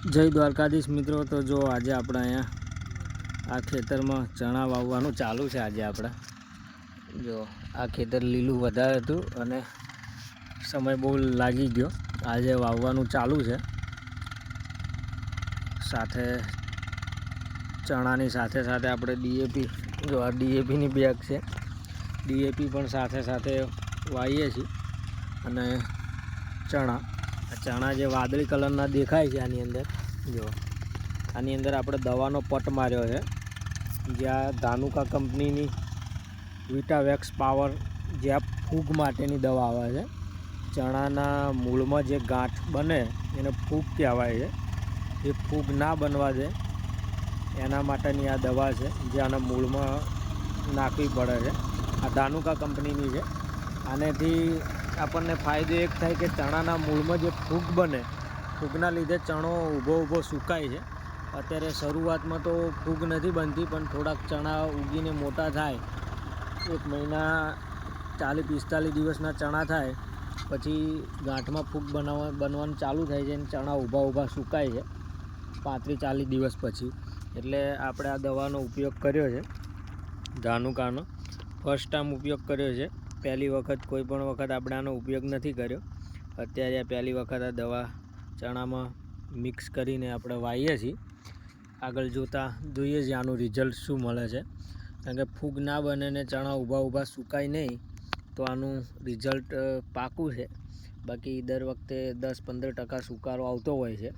જય દ્વારકાધીશ મિત્રો, તો જો આજે આપણે અહીંયા આ ખેતરમાં ચણા વાવવાનું ચાલુ છે આજે આપણે. જો આ ખેતર લીલું વધારે હતું અને સમય બહુ લાગી ગયો. આજે વાવવાનું ચાલુ છે. સાથે ચણાની સાથે સાથે આપણે ડીએપી, જો આ ડીએપીની બેગ છે. ડીએપી પણ સાથે સાથે વાવીએ છીએ. અને ચણા ચણા જે વાદળી કલરના દેખાય છે આની અંદર જો આની અંદર આપણે દવાનો પટ માર્યો છે જ્યાં ધાનુકા કંપનીની વિટાવેક્સ પાવર જ્યાં ફૂગ માટેની દવા આવે છે. ચણાના મૂળમાં જે ગાંઠ બને એને ફૂગ કહેવાય છે. એ ફૂગ ના બનવા દે, એના માટેની આ દવા છે, જે આના મૂળમાં નાખવી પડે છે. આ ધાનુકા કંપનીની છે. આનેથી આપણને ફાયદો એક થાય કે ચણાના મૂળમાં જે ફૂગ બને, ફૂગના લીધે ચણો ઊભો ઊભો સુકાય છે. અત્યારે શરૂઆતમાં તો ફૂગ નથી બનતી, પણ થોડાક ચણા ઉગીને મોટા થાય. એક મહિના ચાલીસ, પિસ્તાલીસ દિવસના ચણા થાય, પછી ગાંઠમાં ફૂગ બનાવવા, બનવાનું ચાલુ થાય છે અને ચણા ઊભા ઊભા સુકાય છે. પાંત્રીસ, ચાલીસ દિવસ પછી. એટલે આપણે આ દવાનો ઉપયોગ કર્યો છે, ધાનુકાનો. ફર્સ્ટ ટાઈમ ઉપયોગ કર્યો છે. પહેલી વખત કોઈ પણ વખત આપણે આનો ઉપયોગ નથી કર્યો. અત્યારે આ પહેલી વખત આ દવા ચણામાં મિક્સ કરીને આપણે વાવીએ છીએ. આગળ જોતાં જોઈએ છીએ આનું રિઝલ્ટ શું મળે છે. કારણ કે ફૂગ ના બને ને ચણા ઊભા ઊભા સુકાય નહીં, તો આનું રિઝલ્ટ પાકું છે. બાકી દર વખતે દસ પંદર ટકા સુકારો આવતો હોય છે.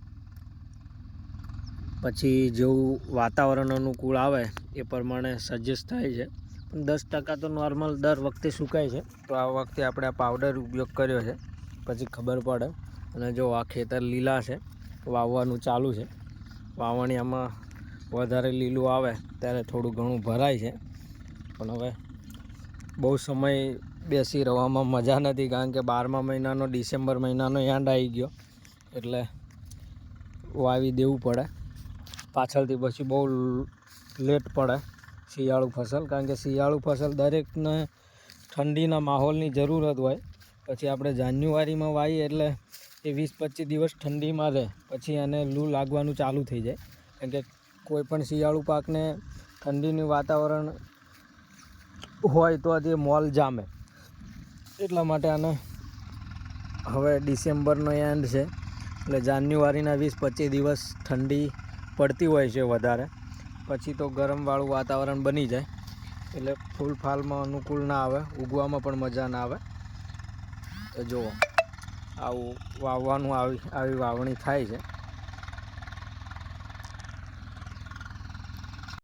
પછી જેવું વાતાવરણ અનુકૂળ આવે, એ પ્રમાણે સજેસ્ટ થાય છે. દસ ટકા તો નોર્મલ દર વખતે સુકાય છે. તો આ વખતે આપણે આ પાવડર ઉપયોગ કર્યો છે. પછી ખબર પડે. અને જો આ ખેતર લીલા છે, વાવવાનું ચાલુ છે. વાવણી આમાં વધારે લીલું આવે ત્યારે થોડું ઘણું ભરાય છે. પણ હવે બહુ સમય બેસી રહેવામાં મજા નથી કારણ કે બારમા મહિનાનો, ડિસેમ્બર મહિનાનો યાંડ આવી ગયો. એટલે વાવી દેવું પડે. પાછળથી પછી બહુ લેટ પડે. શિયાળુ ફસલ, કારણ કે શિયાળુ ફસલ દરેકને ઠંડીના માહોલની જરૂરત હોય. પછી આપણે જાન્યુઆરીમાં વાવીએ એટલે એ વીસ પચીસ દિવસ ઠંડીમાં રહે. પછી એને લૂ લાગવાનું ચાલુ થઈ જાય. કારણ કે કોઈ પણ શિયાળુ પાકને ઠંડીનું વાતાવરણ હોય તો તે મોલ જામે. એટલા માટે આને હવે ડિસેમ્બરનો એન્ડ છે. એટલે જાન્યુઆરીના વીસ પચીસ દિવસ ઠંડી પડતી હોય છે વધારે. પછી તો ગરમવાળું વાતાવરણ બની જાય. એટલે ફૂલ ફાલમાં અનુકૂળ ના આવે, ઉગવામાં પણ મજા ના આવે. તો જુઓ, આવું વાવવાનું આવી આવી વાવણી થાય છે.